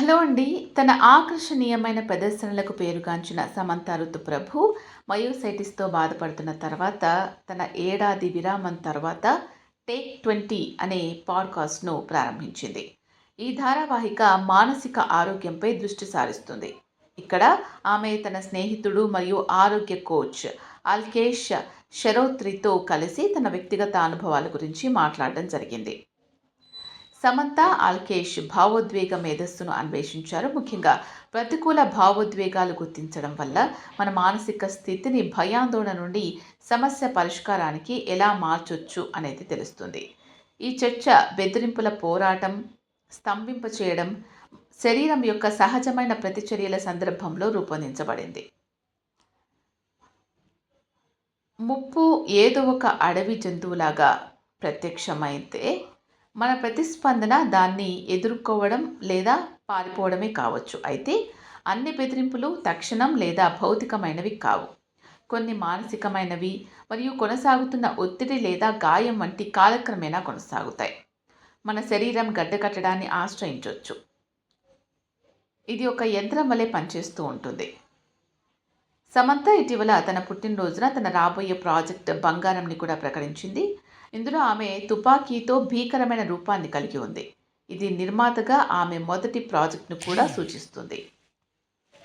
Hello అండి. తన ఆకర్షణీయమైన ప్రదర్శనలకు పేరుగాంచిన సమంత ఋతుప్రభు మయోసైటిస్తో బాధపడుతున్న తర్వాత తన ఏడాది విరామం తర్వాత టేక్ ట్వంటీ అనే పాడ్కాస్ట్ను ప్రారంభించింది. ఈ ధారావాహిక మానసిక ఆరోగ్యంపై దృష్టి సారిస్తుంది. ఇక్కడ ఆమె తన స్నేహితుడు మరియు ఆరోగ్య కోచ్ అల్కేష్ షరోత్రితో కలిసి తన వ్యక్తిగత అనుభవాల గురించి మాట్లాడడం జరిగింది. సమంత ఆల్కేష్ భావోద్వేగ మేధస్సును అన్వేషించారు. ముఖ్యంగా ప్రతికూల భావోద్వేగాలు గుర్తించడం వల్ల మన మానసిక స్థితిని భయాందోళన నుండి సమస్య పరిష్కారానికి ఎలా మార్చొచ్చు అనేది తెలుస్తుంది. ఈ చర్చ బెదిరింపుల పోరాటం స్తంభింప చేయడం శరీరం యొక్క సహజమైన ప్రతిచర్యల సందర్భంలో రూపొందించబడింది. ముప్పు ఏదో ఒక అడవి జంతువులాగా ప్రత్యక్షమైతే మన ప్రతిస్పందన దాన్ని ఎదుర్కోవడం లేదా పారిపోవడమే కావచ్చు. అయితే అన్ని బెదిరింపులు తక్షణం లేదా భౌతికమైనవి కావు. కొన్ని మానసికమైనవి మరియు కొనసాగుతున్న ఒత్తిడి లేదా గాయం వంటి కాలక్రమేణా కొనసాగుతాయి. మన శరీరం గడ్డకట్టడాన్ని ఆశ్రయించవచ్చు ఇది ఒక యంత్రం వలె పనిచేస్తూ ఉంటుంది. సమంత ఇటీవల తన పుట్టినరోజున తన రాబోయే ప్రాజెక్ట్ బంగారంని కూడా ప్రకటించింది. ఇందులో ఆమె తుపాకీతో భీకరమైన రూపాన్ని కలిగి ఉంది. ఇది నిర్మాతగా ఆమె మొదటి ప్రాజెక్ట్ను కూడా సూచిస్తుంది.